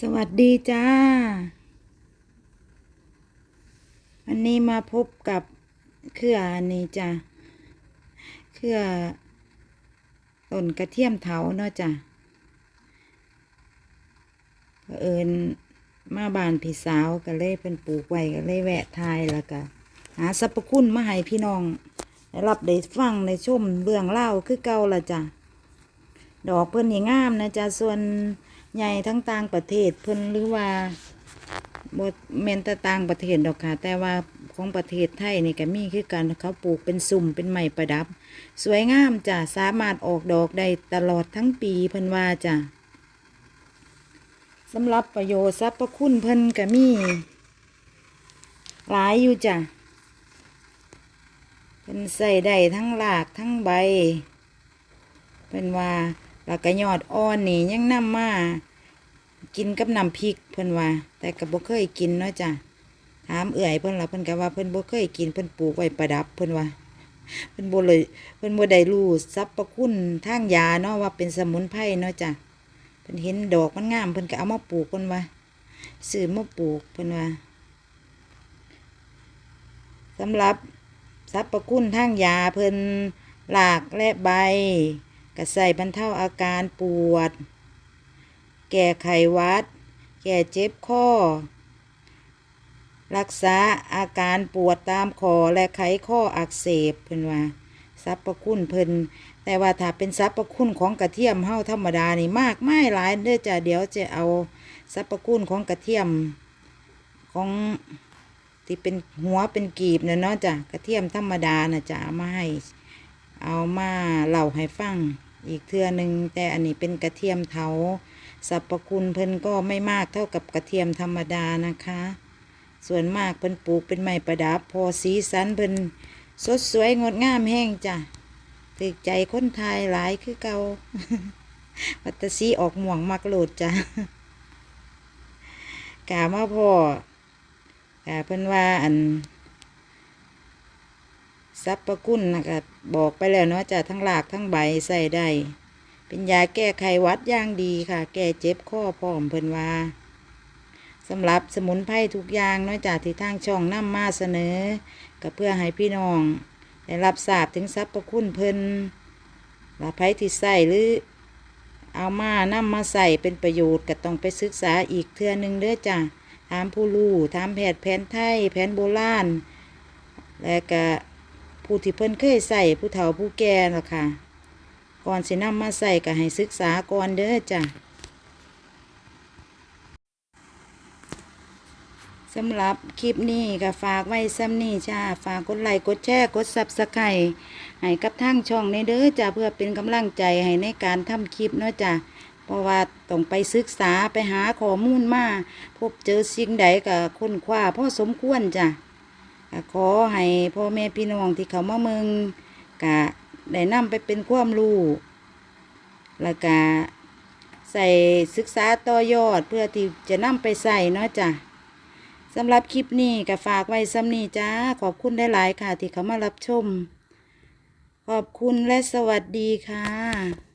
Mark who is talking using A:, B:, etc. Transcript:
A: สวัสดีจ้าวันนี้มาพบกับเครืออันนี้จ้ะเครือต้นกระเทียมเถาเนาะจ้ะเอิญมาบานพี่สาวก็เลยเป็นปลูกไว้ก็เลยแวะทายแล้วก็หาสรรพคุณมาให้พี่น้องได้รับได้ฟังได้ชมเรื่องเล่าคือเก่าละจ้ะดอกเพิ่นนี่งามนะจ๊ะส่วน ใหญ่ทั้งต่างประเทศเพิ่นหรือว่าบ่แม่นต่ต่างประเทศดอกค่ะ แต่ว่าของประเทศไทยนี่ก็มีคือกันเขาปลูกเป็นสุ่มเป็นไม้ประดับ สวยงามจ้ะสามารถออกดอกได้ตลอดทั้งปีเพิ่นว่าจ้ะสำหรับประโยชน์สรรพคุณเพิ่นก็มี หลายอยู่จ้ะเพิ่นใส่ได้ทั้งรากทั้งใบ เป็นว่า แล้วก็ยอดอ่อนนี่ยังนำมากินกับน้ำพริกเพิ่นว่า แต่ก็บ่เคยกินเนาะจ้ะถามเอื่อยเพิ่นล่ะเพิ่นก็ว่าเพิ่นบ่เคยกินเพิ่นปลูกไว้ประดับเพิ่นว่าเพิ่นบ่เลยเพิ่นบ่ได้รู้สรรพคุณทางยาเนาะว่าเป็นสมุนไพรเนาะจ้ะเพิ่นเห็นดอกมันงามเพิ่นก็เอามาปลูกเพิ่นว่าซื้อมาปลูกเพิ่นว่าสำหรับสรรพคุณทางยาเพิ่นรากและใบ ก็ใส่บรรเทาอาการปวด แก้ไขวัด แก้เจ็บข้อ รักษาอาการปวดตามคอและไขข้ออักเสบเพิ่นว่าสรรพคุณเพิ่นแต่ว่าถ้าเป็นสรรพคุณของกระเทียมเฮาธรรมดานี่มากไม่หลายเด้อจ้ะเดี๋ยวจะเอาสรรพคุณของกระเทียมของที่เป็นหัวเป็นกีบเนาะเนาะจ้ะกระเทียมธรรมดานะจะมาให้ เอามาเล่าให้ฟังอีกเทื่อหนึ่งแต่อันนี้เป็นกระเทียมเถาสรรพคุณเพิ่นก็ไม่มากเท่ากับกระเทียมธรรมดานะคะ ส่วนมากเพิ่นปลูกเป็นไม้ประดับพอสีสันเพิ่นสดสวยงดงามแห้งจ้ะถึกใจคนไทยหลายคือเกาวัตสีออกหม่วงมักโหลดจ้ะกามาพ่อกาเพิ่นว่าอัน สรรพคุณนะคะบอกไปแล้วเนาะจะทั้งหลากทั้งใบใส่ได้ เป็นยาแก้ไขวัดอย่างดีค่ะ แก้เจ็บข้อพร้อมเพิ่นว่าสำหรับสมุนไพรทุกอย่างเนาะจากที่ทางช่องนำมาเสนอ ก็เพื่อให้พี่น้องได้รับทราบถึงสรรพคุณเพิ่นว่าไผที่ใส่หรือ เอามานำมาใส่เป็นประโยชน์ก็ต้องไปศึกษาอีกเทื่อหนึงเด้อจ้ะถามผู้รู้ถามแพทย์แผนไทยแผนโบราณและก็ ผู้ที่เพิ่นเคยใส่ผู้เฒ่าผู้แก่ล่ะค่ะ ก่อนสินำมาใส่ก็ให้ศึกษาก่อนเด้อจ้ะสำหรับคลิปนี้ก็ฝากไว้ซ้ำนี่จ้า ฝากกดไลค์กดแชร์กดซับสไครต์ให้กับทางช่องในเด้อจ้าเพื่อเป็นกำลังใจให้ในการทำคลิปเนาะจ้าเพราะว่าต้องไปศึกษาไปหาข้อมูลมา พบเจอสิ่งใดก็ค้นคว้าพ่อสมควรจ้ะ ก็ขอให้พ่อแม่พี่น้องที่เขามาเมืองกะได้นำไปเป็นความรู้แล้วก็ใส่ศึกษาต่อยอดเพื่อที่จะนำไปใส่เนาะจ้ะสำหรับคลิปนี้ก็ฝากไว้ซ้ำนี้จ้า ขอบคุณได้หลายๆค่ะ ที่เขามารับชม ขอบคุณและสวัสดีค่ะ